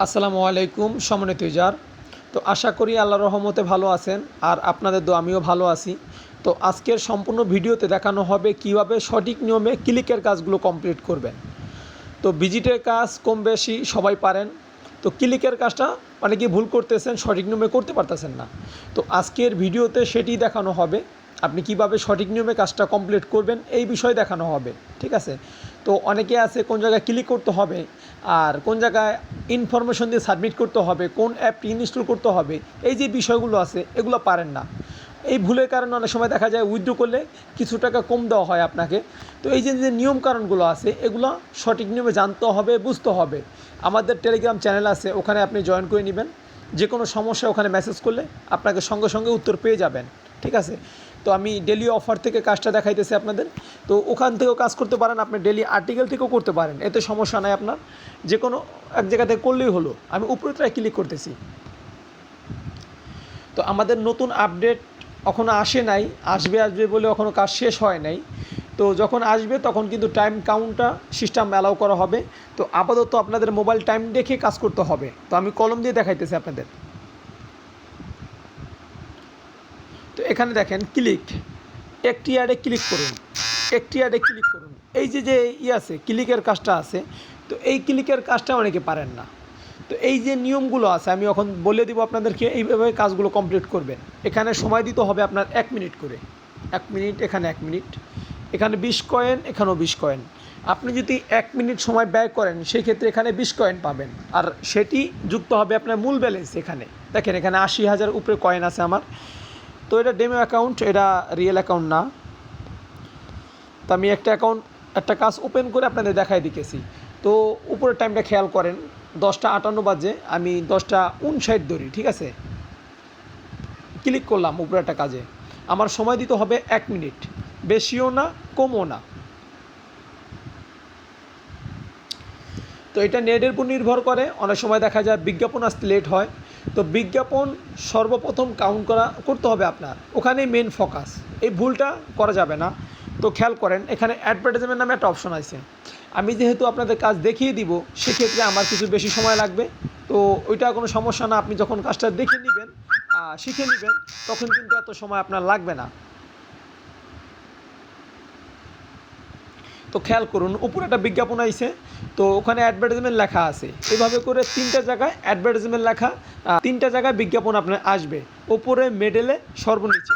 আসসালামু আলাইকুম সমনে তুজার তো আশা করি আল্লাহ রহমতে ভালো আছেন আর আপনাদের তো আমিও ভালো আছি। তো আজকের সম্পূর্ণ ভিডিওতে দেখানো হবে কীভাবে সঠিক নিয়মে ক্লিকের কাজগুলো কমপ্লিট করবেন। তো ভিজিটের কাজ কম বেশি সবাই পারেন। তো ক্লিকের কাজটা অনেকেই ভুল করতেছেন, সঠিক নিয়মে করতে পারতেছেন না। তো আজকের ভিডিওতে সেটি দেখানো হবে। আপনি কীভাবে সঠিক নিয়মে কাজটা কমপ্লিট করবেন, এই বিষয়ে দেখানো হবে, ঠিক আছে? তো অনেকে আছে কোন জায়গায় ক্লিক করতে হবে আর কোন জায়গায় ইনফরমেশন দিয়ে সাবমিট করতে হবে, কোন অ্যাপটি ইনস্টল করতে হবে, এই যে বিষয়গুলো আছে, এগুলো পারেন না। এই ভুলের কারণে অনেক সময় দেখা যায় উইথড্র করলে কিছু টাকা কম দেওয়া হয় আপনাকে। তো এই যে যে নিয়ম কারণগুলো আছে, এগুলো সঠিক নিয়মে জানতে হবে, বুঝতে হবে। আমাদের টেলিগ্রাম চ্যানেল আছে, ওখানে আপনি জয়েন করে নেবেন। যে কোনো সমস্যা ওখানে মেসেজ করলে আপনাকে সঙ্গে সঙ্গে উত্তর পেয়ে যাবেন, ঠিক আছে? তো আমি ডেলি অফার থেকে কাজটা দেখাইতেছি আপনাদের। তো ওখান থেকেও কাজ করতে পারেন, আপনি ডেলি আর্টিকেল থেকেও করতে পারেন, এতে সমস্যা নাই আপনার। যে কোনো এক জায়গা থেকে করলেই হলো। আমি উপরেটায় ক্লিক করতেছি। তো আমাদের নতুন আপডেট এখনও আসে নাই, আসবে আসবে বলে এখনও কাজ শেষ হয় নাই। তো যখন আসবে তখন কিন্তু টাইম কাউন্টটা সিস্টেম অ্যালাউ করা হবে। তো আপাতত আপনাদের মোবাইল টাইম দেখে কাজ করতে হবে। তো আমি কলম দিয়ে দেখাইতেছি আপনাদের। তো এখানে দেখেন ক্লিক একটি অ্যাডে ক্লিক করুন। একটি অ্যাডে ক্লিক করুন। এই যে যে ই আছে ক্লিকের কাজটা আছে, তো এই ক্লিকের কাজটা অনেকে পারেন না। তো এই যে নিয়মগুলো আছে, আমি এখন বলে দিব আপনাদেরকে, এইভাবে কাজগুলো কমপ্লিট করবেন। এখানে সময় দিতে হবে আপনার এক মিনিট করে। এক মিনিট, এখানে এক মিনিট। এখানে বিশ কয়েন এখানেও বিশ কয়েন আপনি যদি এক মিনিট সময় ব্যয় করেন সেই ক্ষেত্রে এখানে বিশ কয়েন পাবেন। আর সেটি যুক্ত হবে আপনার মূল ব্যালেন্স এখানে। দেখেন, এখানে আশি হাজার উপরে কয়েন আছে আমার। তো এটা ডেমো অ্যাকাউন্ট এটা রিয়েল অ্যাকাউন্ট না। তো আমি একটা অ্যাকাউন্ট একটা কাজ ওপেন করে আপনাদের দেখাই দিতেছি। তো উপরের টাইমটা খেয়াল করেন, দশটা আটান্ন বাজে, আমি দশটা উনষাট ধরি, ঠিক আছে? ক্লিক করলাম উপরে একটা কাজে। আমার সময় দিতে হবে এক মিনিট। বেশিও না, কমও না। তো এটা নেটের উপর নির্ভর করে, অনেক সময় দেখা যায় বিজ্ঞাপন আসতে লেট হয়। তো বিজ্ঞাপন সর্বপ্রথম কাউন্ট করা, করতে হবে আপনার। ওখানেই মেন ফোকাস এই ভুলটা করা যাবে না। তো খেয়াল করেন, এখানে অ্যাডভার্টাইজমেন্ট নামে একটা অপশন আছে। আমি যেহেতু আপনাদের কাজ দেখিয়ে দিব, সেক্ষেত্রে আমার কিছু বেশি সময় লাগবে। তো ওইটা কোনো সমস্যা না, আপনি যখন কাজটা দেখে নেবেন শিখে নেবেন, তখন কিন্তু এত সময় আপনার লাগবে না। তো খেয়াল করুন, উপরে একটা বিজ্ঞাপন আইছে, তো ওখানে অ্যাডভার্টাইজমেন্ট লেখা আছে। এভাবে করে তিনটা জায়গায় অ্যাডভার্টাইজমেন্ট লেখা তিনটা জায়গায় বিজ্ঞাপন আপনার আসবে, ওপরে মেডেলে সর্বনিচে।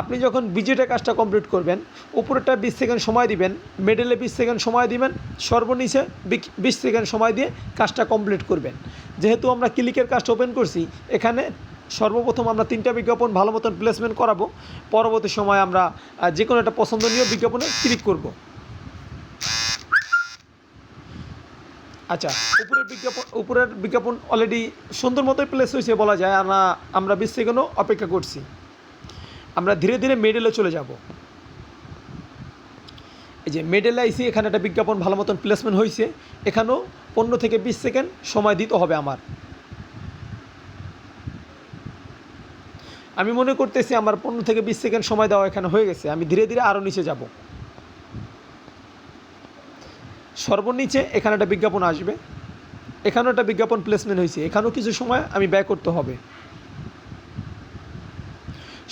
আপনি যখন বিজেটে কাজটা কমপ্লিট করবেন, উপরেরটা বিশ সেকেন্ড সময় দিবেন মেডেলে বিশ সেকেন্ড সময় দিবেন, সর্বনিচে বিশ সেকেন্ড সময় দিয়ে কাজটা কমপ্লিট করবেন। যেহেতু আমরা ক্লিকের কাজটা ওপেন করছি, এখানে সর্বপ্রথম আমরা তিনটা বিজ্ঞাপন ভালো মতন প্লেসমেন্ট করাবো, পরবর্তী সময় আমরা যে কোনো একটা পছন্দনীয় বিজ্ঞাপনে ক্লিক করব। আচ্ছা উপরের বিজ্ঞাপন উপরের বিজ্ঞাপন অলরেডি সুন্দর মতোই প্লেস হয়েছে বলা যায় আমরা আমরা বিশ সেকেন্ডও অপেক্ষা করছি। আমরা ধীরে ধীরে মেডেলে চলে যাব। এই যে মেডেলে আইসি, এখানে একটা বিজ্ঞাপন ভালো মতন প্লেসমেন্ট হয়েছে। এখানেও পনেরো থেকে বিশ সেকেন্ড সময় দিতে হবে আমার। আমি মনে করতেছি আমার পনেরো থেকে বিশ সেকেন্ড সময় দেওয়া এখানে হয়ে গেছে। আমি ধীরে ধীরে আরও নিচে যাব। সর্বনিচে এখানে একটা বিজ্ঞাপন আসবে। এখানেও একটা বিজ্ঞাপন প্লেসমেন্ট হয়েছে। এখানেও কিছু সময় আমি ব্যয় করতে হবে।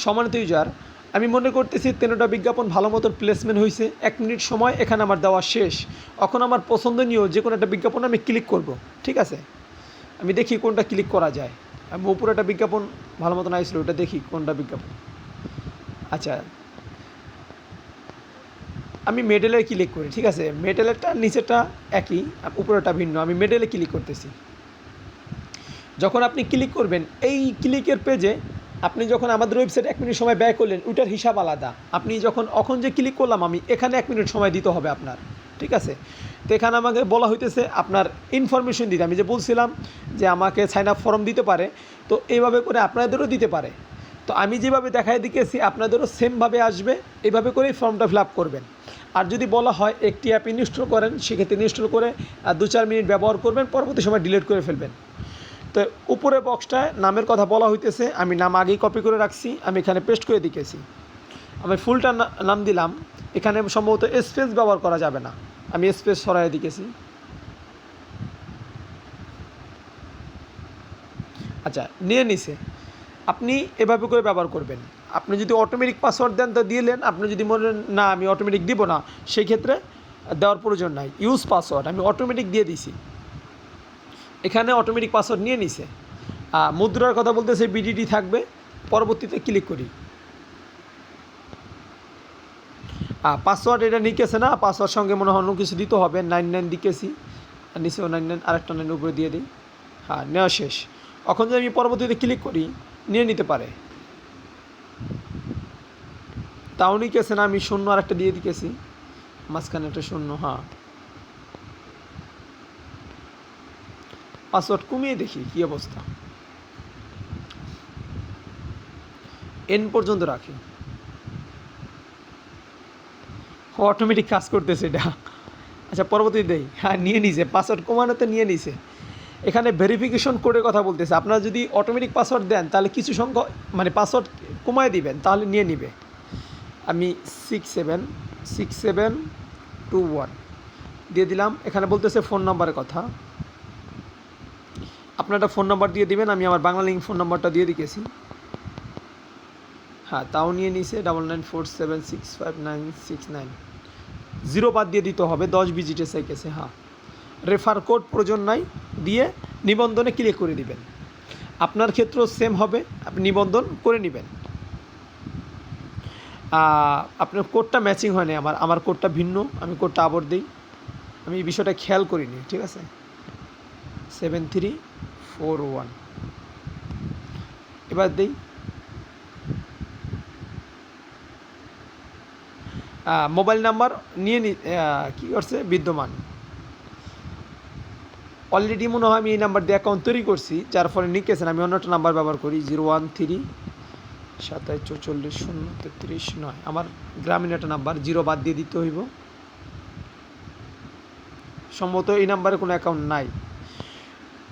সমানিত ইউজার আমি মনে করতেছি তেনোটা বিজ্ঞাপন ভালো মতন প্লেসমেন্ট হয়েছে। এক মিনিট সময় এখানে আমার দেওয়া শেষ। এখন আমার পছন্দনীয় যে কোনো একটা বিজ্ঞাপন আমি ক্লিক করব। ঠিক আছে? আমি দেখি কোনটা ক্লিক করা যায়। আমি উপরে একটা বিজ্ঞাপন ভালো মতন আসছিল ওটা দেখি কোনটা বিজ্ঞাপন। আচ্ছা আমি মেডেলে ক্লিক করি? ঠিক আছে, মেডেলেরটা নিচেরটা একই উপরেটা ভিন্ন। আমি মেডেলে ক্লিক করতেছি? যখন আপনি ক্লিক করবেন, এই ক্লিকের পেজে আপনি যখন আমাদের ওয়েবসাইট এক মিনিট সময় ব্যয় করলেন, ওইটার হিসাব আলাদা। আপনি যখন অখন যে ক্লিক করলাম আমি, এখানে এক মিনিট সময় দিতে হবে আপনার। ঠিক আছে? তো এখানে আমাকে বলা হইতেছে আপনার ইনফরমেশন দিতে। আমি যে বলছিলাম যে আমাকে সাইন আপ ফর্ম দিতে পারে, তো এইভাবে করে আপনাদেরও দিতে পারে। তো আমি যেভাবে দেখাই দিকেছি আপনাদেরও সেমভাবে আসবে এইভাবে করেই ফর্মটা ফিল আপ করবেন। আর যদি বলা হয় একটি অ্যাপ ইনস্টল করেন, সেক্ষেত্রে ইনস্টল করে দু চার মিনিট ব্যবহার করবেন, পরবর্তী সময় ডিলিট করে ফেলবেন। তো উপরে বক্সটায় নামের কথা বলা হইতেছে, আমি নাম আগেই কপি করে রাখছি, আমি এখানে পেস্ট করে দিকেছি। আমি ফুলটা নাম দিলাম, এখানে সম্ভবত স্পেস ব্যবহার করা যাবে না। আমি স্পেস সরাই দিকেছি। আচ্ছা নিয়ে নিছে। আপনি এভাবে করে ব্যবহার করবেন। আপনি যদি অটোমেটিক পাসওয়ার্ড দেন তো দিলেন আপনি যদি মনে না, আমি অটোমেটিক দিব না সেই ক্ষেত্রে দেওয়ার প্রয়োজন নাই। ইউজ পাসওয়ার্ড আমি অটোমেটিক দিয়ে দিছি। এখানে অটোমেটিক পাসওয়ার্ড নিয়ে নিছে। মুদ্রার কথা বলতে বলতেছে বিডিটি থাকবে। পরবর্তীতে ক্লিক করি। পাসওয়ার্ড এটা নিকেছে না পাসওয়ার্ড সঙ্গে মনে হয় অন্য কিছু দিতে হবে। নাইন নাইন দিকেছি। নিচেও নাইন নাইন আরেকটা নাইন উপরে দিয়ে দিই। হ্যাঁ নেওয়া শেষ। এখন যদি আমি পরবর্তীতে ক্লিক করি, নিয়ে নিতে পারে। তাও নিকেছে না, আমি শূন্য আরেকটা দিয়ে দিকেছি। মাঝখানে একটা শূন্য হ্যাঁ পাসওয়ার্ড কমিয়ে দেখি, কি অবস্থা। এন পর্যন্ত রাখি। অটোমেটিক কাজ করতেছে এটা। আচ্ছা পরবর্তী দেই। হ্যাঁ নিয়ে নিছে। পাসওয়ার্ড কমানোতে নিয়ে নিছে। এখানে ভেরিফিকেশন কোডের কথা বলতেছে। আপনারা যদি অটোমেটিক পাসওয়ার্ড দেন, তাহলে কিছু সংখ্যক মানে পাসওয়ার্ড কমায় দিবেন, তাহলে নিয়ে নিবে। আমি six seven six seven two one দিয়ে দিলাম। এখানে বলতেছে ফোন নাম্বারের কথা। আপনার ফোন নাম্বার দিয়ে দিবেন, আমি আমার বাংলা লিঙ্ক ফোন নাম্বারটা দিয়ে দিয়েছি হ্যাঁ তাও নিয়ে নিছে double nine four seven six five nine six nine zero বাদ দিয়ে দিতে হবে, দশ ভিজিটে সাইকেছে হ্যাঁ। রেফার কোড প্রয়োজন নাই দিয়ে নিবন্ধনে ক্লিক করে দিবেন। আপনার ক্ষেত্রেও সেম হবে, আপনি নিবন্ধন করে নেবেন। আপনার কোডটা ম্যাচিং হয়নি আমার। আমার কোডটা ভিন্ন, আমি কোডটা আবার দিই। আমি এই বিষয়টা খেয়াল করিনি, ঠিক আছে? সেভেন থ্রি ফোর ওয়ান এবার দিই। মোবাইল নাম্বার নিয়ে নি কী করছে? বিদ্যমান। অলরেডি মনে হয় আমি এই নাম্বার দিয়ে অ্যাকাউন্ট তৈরি করছি, যার ফলে নিকেছেন আমি অন্য একটা নাম্বার ব্যবহার করি জিরো ওয়ান থ্রি সাতাশ চৌচল্লিশ শূন্য তেত্রিশ নয়। আমার গ্রামীণ একটা নাম্বার, জিরো বাদ দিয়ে দিতে হইব। সম্ভবত এই নাম্বারে কোনো অ্যাকাউন্ট নাই।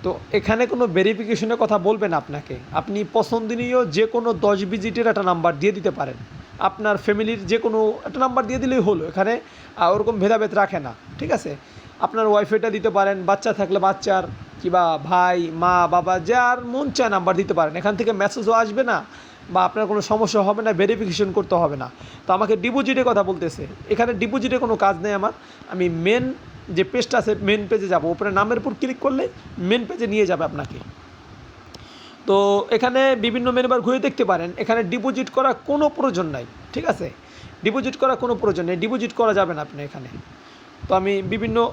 তো এখানে কোনো ভেরিফিকেশনের কথা বলবেন আপনাকে? আপনি পছন্দনীয় যে কোনো দশ ভিজিটের একটা নাম্বার দিয়ে দিতে পারেন। আপনার ফ্যামিলির যে কোনো একটা নাম্বার দিয়ে দিলেই হলো। এখানে ওরকম ভেদাভেদ রাখে না। ঠিক আছে? আপনার ওয়াইফাইটা দিতে পারেন, বাচ্চা থাকলে বাচ্চার, কিবা ভাই, মা, বাবা, যার মন চায় নাম্বার দিতে পারেন। এখান থেকে মেসেজও আসবে না। বা আপনার কোনো সমস্যা হবে না ভেরিফিকেশন করতে হবে না। তো আমাকে ডিপোজিটের কথা বলতেছে। এখানে ডিপোজিটে কোনো কাজ নেই আমার। আমি মেন যে পেজটা আছে মেন পেজে যাব। ওপরে নামের উপর ক্লিক করলে মেন পেজে নিয়ে যাবে আপনাকে। তো এখানে বিভিন্ন মেনুবার ঘুরে দেখতে পারেন। এখানে ডিপোজিট করা কোনো প্রয়োজন নাই। ঠিক আছে? ডিপোজিট করা কোনো প্রয়োজন নেই। ডিপোজিট করা যাবে না আপনি এখানে। তো আমি বিভিন্ন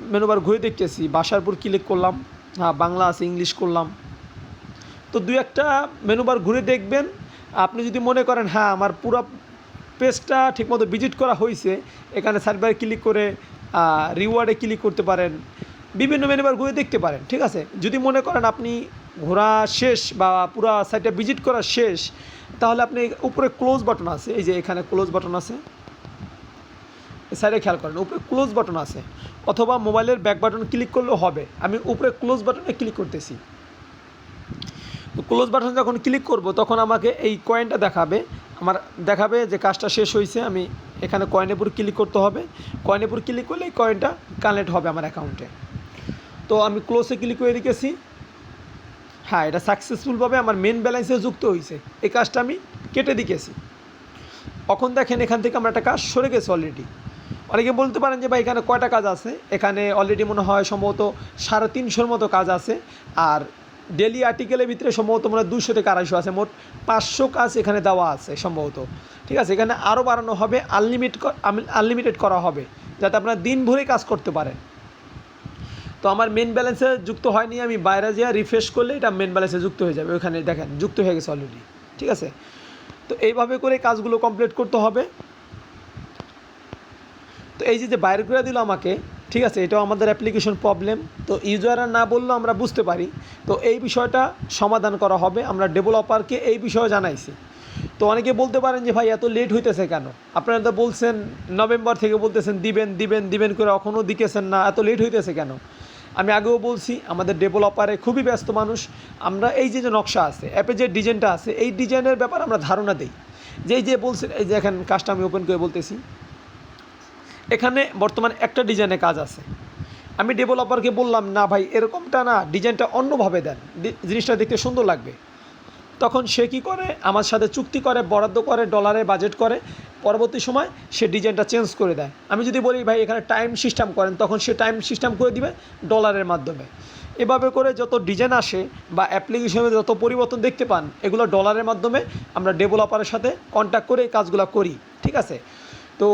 মেনুবার ঘুরে দেখতেছি। বাসার উপর ক্লিক করলাম। হ্যাঁ বাংলা আছে ইংলিশ করলাম। তো দু একটা মেনুবার ঘুরে দেখবেন। আপনি যদি মনে করেন হ্যাঁ আমার পুরো পেজটা ঠিকমতো ভিজিট করা হয়েছে এখানে সার্ভারে ক্লিক করে রিওয়ার্ডে ক্লিক করতে পারেন। বিভিন্ন মেনুবার ঘুরে দেখতে পারেন, ঠিক আছে? যদি মনে করেন আপনি ঘোরা শেষ বা পুরো সাইটটা ভিজিট করা শেষ, তাহলে আপনি উপরে ক্লোজ বাটন আছে। এই যে এখানে ক্লোজ বাটন আছে। সাইডে খেয়াল করেন, উপরে ক্লোজ বাটন আছে। অথবা মোবাইলের ব্যাক বাটন ক্লিক করলেও হবে। আমি উপরে ক্লোজ বাটনে ক্লিক করতেছি। ক্লোজ বাটন যখন ক্লিক করব, তখন আমাকে এই কয়েনটা দেখাবে। আমার দেখাবে যে কাজটা শেষ হয়েছে, আমি এখানে কয়েনের উপর ক্লিক করতে হবে। কয়েনের উপর ক্লিক করলে এই কয়েনটা কানেক্ট হবে আমার অ্যাকাউন্টে তো আমি ক্লোজে ক্লিক করে রেখেছি। হ্যাঁ এটা সাকসেসফুলভাবে আমার মেন ব্যালেন্সে যুক্ত হয়েছে। এই কাজটা আমি কেটে দিকেছি এখন দেখেন, এখান থেকে আমরা একটা কাজ সরে গেছে অলরেডি অনেকে বলতে পারেন যে ভাই, এখানে কয়টা কাজ আছে? এখানে অলরেডি মনে হয় সম্ভবত সাড়ে তিনশোর মতো কাজ আছে। আর ডেলি আর্টিকেলের ভিতরে সম্ভবত মনে দুশো থেকে আড়াইশো আছে, মোট পাঁচশো কাজ এখানে দেওয়া আছে সম্ভবত। ঠিক আছে, এখানে আরও বাড়ানো হবে আনলিমিট আনলিমিটেড করা হবে, যাতে আপনারা দিন ভরে কাজ করতে পারেন। তো আমার মেন ব্যালেন্সে যুক্ত হয়নি, আমি বাইরে যেয়ে রিফ্রেশ করলে এটা মেন ব্যালেন্সে যুক্ত হয়ে যাবে, ওখানে দেখেন, যুক্ত হয়ে গেছে অলরেডি ঠিক আছে? তো এইভাবে করে কাজগুলো কমপ্লিট করতে হবে। তো এই যে বাইরে করে দিল আমাকে ঠিক আছে, এটাও আমাদের অ্যাপ্লিকেশন প্রবলেম তো ইউজাররা না বললেও আমরা বুঝতে পারি। তো এই বিষয়টা সমাধান করা হবে। আমরা ডেভেলপারকে এই বিষয়ে জানাইছি। তো অনেকে বলতে পারেন যে, ভাই, এত লেট হইতেছে কেন? আপনারা তো বলছেন, নভেম্বর থেকে বলতেছেন, দিবেন দিবেন দিবেন করে এখনও দিকেছেন না, এত লেট হইতেছে কেন? আমি আগেও বলছি, আমাদের ডেভেলপারে খুবই ব্যস্ত মানুষ। আমরা এই যে যে নকশা আছে অ্যাপে যে ডিজাইনটা আছে, এই ডিজাইনের ব্যাপারে আমরা ধারণা দিই। যে এই যে বলছেন, এই যে এখন কাজটা আমি ওপেন করে বলতেছি। এখানে বর্তমানে একটা ডিজাইনে কাজ আছে। আমি ডেভেলপারকে বললাম, না ভাই, এরকমটা না, ডিজাইনটা অন্যভাবে দেন। জিনিসটা দেখতে সুন্দর লাগবে। তখন সে কী করে? আমার সাথে চুক্তি করে, বরাদ্দ করে ডলারে বাজেট করে। পরবর্তী সময় সে ডিজাইনটা চেঞ্জ করে দেয়। আমি যদি বলি, ভাই, এখানে টাইম সিস্টেম করেন, তখন সে টাইম সিস্টেম করে দিবে ডলারের মাধ্যমে। এভাবে করে যত ডিজাইন আসে বা অ্যাপ্লিকেশনে যত পরিবর্তন দেখতে পান, এগুলো ডলারের মাধ্যমে আমরা ডেভেলপারের সাথে কন্ট্যাক্ট করে এই কাজগুলো করি। ঠিক আছে? তো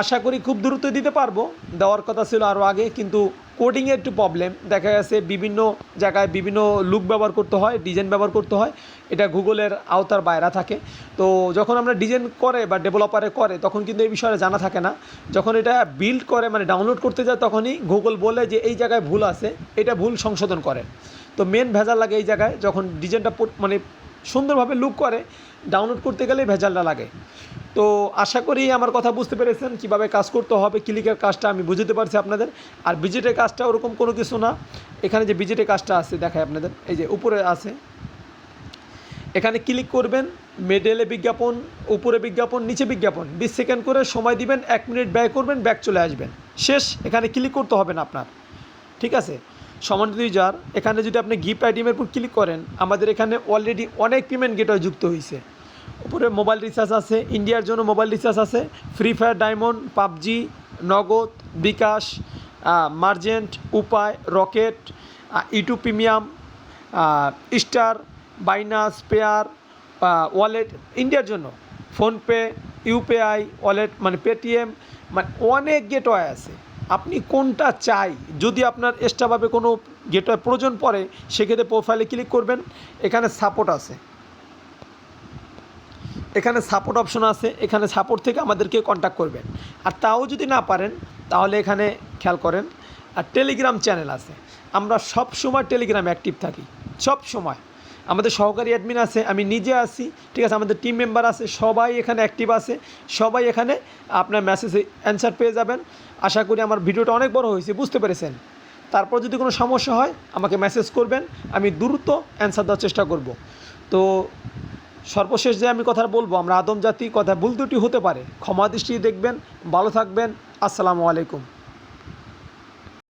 আশা করি খুব দ্রুত দিতে পারব। দেওয়ার কথা ছিল আরও আগে, কিন্তু কোডিংয়ের একটু প্রবলেম দেখা গেছে বিভিন্ন জায়গায় বিভিন্ন লুক ব্যবহার করতে হয় ডিজাইন ব্যবহার করতে হয়। এটা গুগলের আওতার বাইরে থাকে। তো যখন আমরা ডিজাইন করে বা ডেভেলপারে করে, তখন কিন্তু এই বিষয়ে জানা থাকে না। যখন এটা বিল্ড করে মানে ডাউনলোড করতে যায়, তখনই গুগল বলে যে এই জায়গায় ভুল আছে, এটা ভুল সংশোধন করে। তো মেন ভেজাল লাগে এই জায়গায়। যখন ডিজাইনটা মানে সুন্দরভাবে লুক করে ডাউনলোড করতে গেলেই ভেজালটা লাগে। তো আশা করি আমার কথা বুঝতে পেরেছেন, কীভাবে কাজ করতে হবে ক্লিকের কাজটা আমি বুঝতে পারছি আপনাদের। আর বিজেটের কাজটা ওরকম কোনো কিছু না। এখানে যে বিজেটের কাজটা আছে দেখায় আপনাদের, এই যে উপরে আছে। এখানে ক্লিক করবেন মেডেলে বিজ্ঞাপন, উপরে বিজ্ঞাপন, নিচে বিজ্ঞাপন। বিশ সেকেন্ড করে সময় দিবেন, এক মিনিট ব্যয় করবেন ব্যাক চলে আসবেন। শেষ, এখানে ক্লিক করতে হবে না আপনার। ঠিক আছে? সমানিত ইউজার এখানে যদি আপনি গিফট আইটেমের উপর ক্লিক করেন, আমাদের এখানে অলরেডি অনেক পেমেন্ট গেটওয়ে যুক্ত হয়েছে উপরে মোবাইল রিচার্জ আছে ইন্ডিয়ার জন্য মোবাইল রিচার্জ আছে Free Fire diamond PUBG, Nagad, bKash merchant Upay Rocket YouTube Premium Star Binance Payeer wallet ইন্ডিয়ার জন্য। ফোনপে ইউপিআই ওয়ালেট মানে পেটিএম মানে অনেক গেটওয়ে আছে। আপনি কোনটা চাই? যদি আপনার এক্সট্রাভাবে কোনো গেটওয়ে প্রয়োজন পড়ে, সেক্ষেত্রে প্রোফাইলে ক্লিক করবেন। এখানে সাপোর্ট আছে। এখানে সাপোর্ট অপশন আছে। এখানে সাপোর্ট থেকে আমাদেরকে কন্ট্যাক্ট করবেন। আর তাও যদি না পারেন, তাহলে এখানে খেয়াল করেন। আর টেলিগ্রাম চ্যানেল আছে। আমরা সব সময় টেলিগ্রামে অ্যাক্টিভ থাকি। সব সময় আমাদের সহকারী অ্যাডমিন আছে, আমি নিজে আছি, ঠিক আছে? আমাদের টিম মেম্বার আছে, সবাই এখানে অ্যাক্টিভ আছে, সবাই এখানে আপনার মেসেজে অ্যান্সার পেয়ে যাবেন। আশা করি আমার ভিডিওটা অনেক বড় হয়েছে, বুঝতে পেরেছেন? তারপর যদি কোনো সমস্যা হয়, আমাকে মেসেজ করবেন, আমি দ্রুত অ্যান্সার দেওয়ার চেষ্টা করব। তো সর্বশেষ যে আমি কথা বলব, আমরা আদম জাতি, কথা ভুল ত্রুটি হতে পারে। ক্ষমা দৃষ্টি দেখবেন, ভালো থাকবেন, আসসালামু আলাইকুম।